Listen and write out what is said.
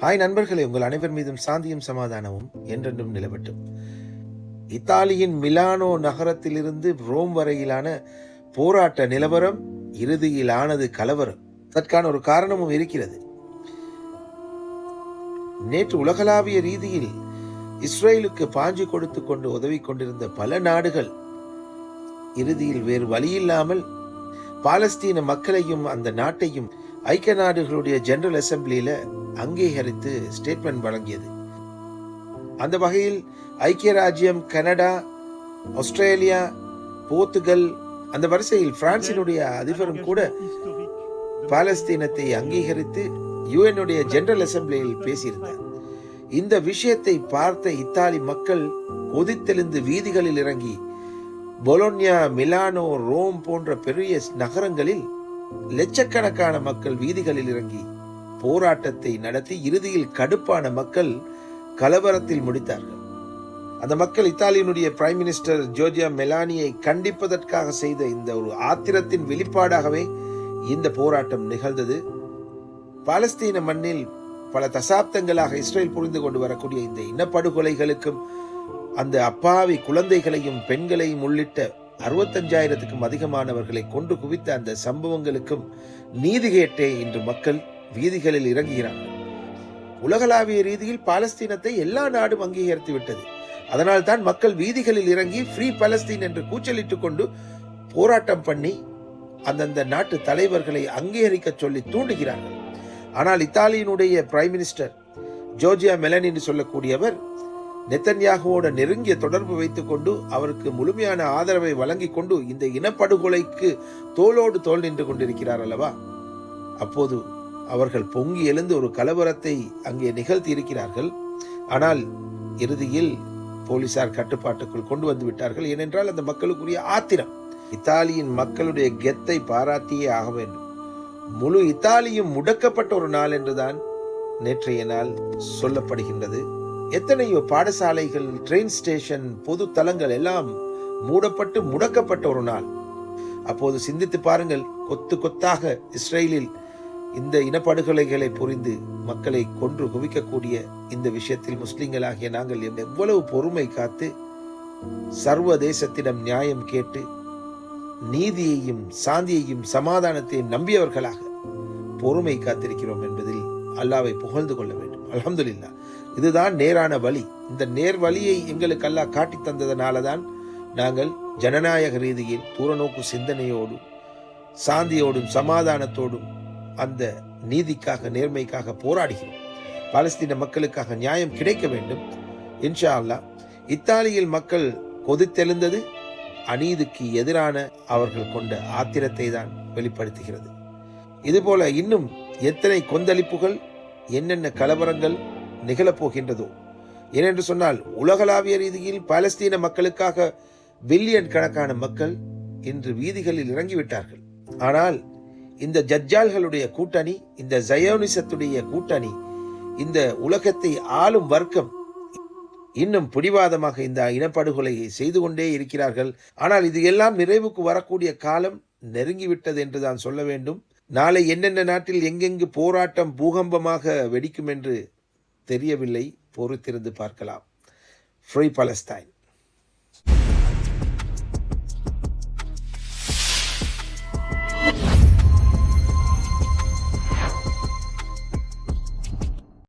Hi நண்பர்களே உங்கள் அனைவர் மீதும் சாந்தியும் சமாதானமும் என்றென்றும் நிலவட்டும். இத்தாலியின் மிலானோ நகரத்திலிருந்து ரோம் வரையிலான போராட்ட நிலவரம் இறுதியிலானது கலவரம். அதற்கான ஒரு காரணமும் இருக்கிறது. நேற்று உலகளாவிய ரீதியில் இஸ்ரேலுக்கு பாஞ்சு கொடுத்து கொண்டு உதவி கொண்டிருந்த பல நாடுகள் இறுதியில் வேறு வழியில்லாமல் பாலஸ்தீன மக்களையும் அந்த நாட்டையும் ஐக்கிய நாடுகளுடைய ஜெனரல் அசெம்பிளியில அங்கீகரித்து ஸ்டேட்மெண்ட் வழங்கியது. அந்த வகையில் ஐக்கிய ராஜ்யம் கனடா ஆஸ்திரேலியா போர்த்துகல் அந்த வரிசையில் பிரான்சினுடைய அதிபரும் கூட பாலஸ்தீனத்தை அங்கீகரித்து யுஎனுடைய ஜெனரல் அசெம்பிளியில் பேசியிருந்தார். இந்த விஷயத்தை பார்த்த இத்தாலி மக்கள் கொதித்தெழுந்து வீதிகளில் இறங்கி பொலோன்யா மிலானோ ரோம் போன்ற பெரிய நகரங்களில் லட்சக்கணக்கான மக்கள் வீதிகளில் இறங்கி போராட்டத்தை நடத்தி இறுதியில் கடுப்பான மக்கள் கலவரத்தில் முடித்தார்கள். அந்த மக்கள் இத்தாலியனுடைய பிரைம் மினிஸ்டர் ஜோர்ஜியா மெலானியை கண்டிப்பதற்காக செய்த இந்த ஒரு ஆத்திரத்தின் வெளிப்பாடாகவே இந்த போராட்டம் நிகழ்ந்தது. பாலஸ்தீன மண்ணில் பல தசாப்தங்களாக இஸ்ரேல் புரிந்து கொண்டு வரக்கூடிய இந்த இனப்படுகொலைகளுக்கும் அந்த அப்பாவி குழந்தைகளையும் பெண்களையும் உள்ளிட்ட அறுபத்தஞ்சாயிரத்துக்கும் அதிகமானவர்களை கொண்டு குவித்த அந்த சம்பவங்களுக்கும் நீதி கேட்டே இன்று மக்கள் வீதிகளில் இறங்குகிறார்கள். உலகளாவிய ரீதியில் பாலஸ்தீனத்தை எல்லா நாடும் அங்கீகரித்து விட்டது. அதனால் தான் மக்கள் வீதிகளில் இறங்கி ஃப்ரீ பாலஸ்தீன் என்று கூச்சலிட்டுக் கொண்டு போராட்டம் பண்ணி அந்தந்த நாட்டு தலைவர்களை அங்கீகரிக்க சொல்லி தூண்டுகிறார்கள். ஆனால் இத்தாலியினுடைய பிரைம் மினிஸ்டர் ஜோர்ஜியா மெலன் என்று சொல்லக்கூடியவர் நெத்தன்யாகுவோட நெருங்கிய தொடர்பு வைத்துக்கொண்டு அவருக்கு முழுமையான ஆதரவை வழங்கி கொண்டு இந்த இனப்படுகொலைக்கு தோளோடு தோல் நின்று கொண்டிருக்கிறார் அல்லவா? அப்போது அவர்கள் பொங்கி எழுந்து ஒரு கலவரத்தை அங்கே நிகழ்த்தி இருக்கிறார்கள். ஆனால் இறுதியில் போலீசார் கட்டுப்பாட்டுக்குள் கொண்டு வந்து விட்டார்கள். ஏனென்றால் அந்த மக்களுக்குரிய ஆத்திரம். இத்தாலியின் மக்களுடைய கெத்தை பாராட்டியே ஆக வேண்டும். முழு இத்தாலியும் முடக்கப்பட்ட ஒரு நாள் என்றுதான் நேற்றைய நாள் சொல்லப்படுகின்றது. எத்தனையோ பாடசாலைகள் ட்ரெயின் ஸ்டேஷன் பொது தலங்கள் எல்லாம் மூடப்பட்டு முடக்கப்பட்ட ஒரு நாள். அப்போது சிந்தித்து பாருங்கள் கொத்து கொத்தாக இஸ்ரேலில் இந்த இனப்படுகொலைகளை புரிந்து மக்களை கொன்று குவிக்கக்கூடிய இந்த விஷயத்தில் முஸ்லிம்களாகிய நாங்கள் எவ்வளவு பொறுமை காத்து சர்வதேசத்திடம் நியாயம் கேட்டு நீதியையும் சாந்தியையும் சமாதானத்தையும் நம்பியவர்களாக பொறுமை காத்திருக்கிறோம் என்பதில் அல்லாவை புகழ்ந்து கொள்ள வேண்டும். அல்ஹம்துலில்லா. இதுதான் நேரான வழி. இந்த நேர் வழியை எங்களுக்கு அல்லாஹ் காட்டி தந்ததனால தான் நாங்கள் ஜனநாயக ரீதியில் தூரநோக்கு சிந்தனையோடும் சாந்தியோடும் சமாதானத்தோடும் அந்த நீதிக்காக நேர்மைக்காக போராடுகிறோம். பாலஸ்தீன மக்களுக்காக நியாயம் கிடைக்க வேண்டும். இன்ஷா அல்லாஹ். இத்தாலியில் மக்கள் கொதித்தெழுந்தது அநீதிக்கு எதிரான அவர்கள் கொண்ட ஆத்திரத்தை தான் வெளிப்படுத்துகிறது. இதுபோல இன்னும் எத்தனை கொந்தளிப்புகள் என்னென்ன கலவரங்கள் நிகழப்போகின்றதோ. ஏனென்று சொன்னால் உலகளாவிய ரீதியில் பாலஸ்தீன மக்களுக்காக பில்லியன் கணக்கான மக்கள் இன்று வீதிகளில் இறங்கிவிட்டார்கள். ஆனால் இந்த ஜட்ஜால்களுடைய கூட்டணி இந்த ஜயோனிசத்துடைய கூட்டணி இந்த உலகத்தை ஆளும் வர்க்கம் இன்னும் பிடிவாதமாக இந்த இனப்படுகொலையை செய்து கொண்டே இருக்கிறார்கள். ஆனால் இது எல்லாம் நிறைவுக்கு வரக்கூடிய காலம் நெருங்கிவிட்டது என்று தான் சொல்ல வேண்டும். நாளை என்னென்ன நாட்டில் எங்கெங்கு போராட்டம் பூகம்பமாக வெடிக்கும் என்று தெரியவில்லை பொறுத்திருந்து பார்க்கலாம். ஃப்ரீ பலஸ்தைன்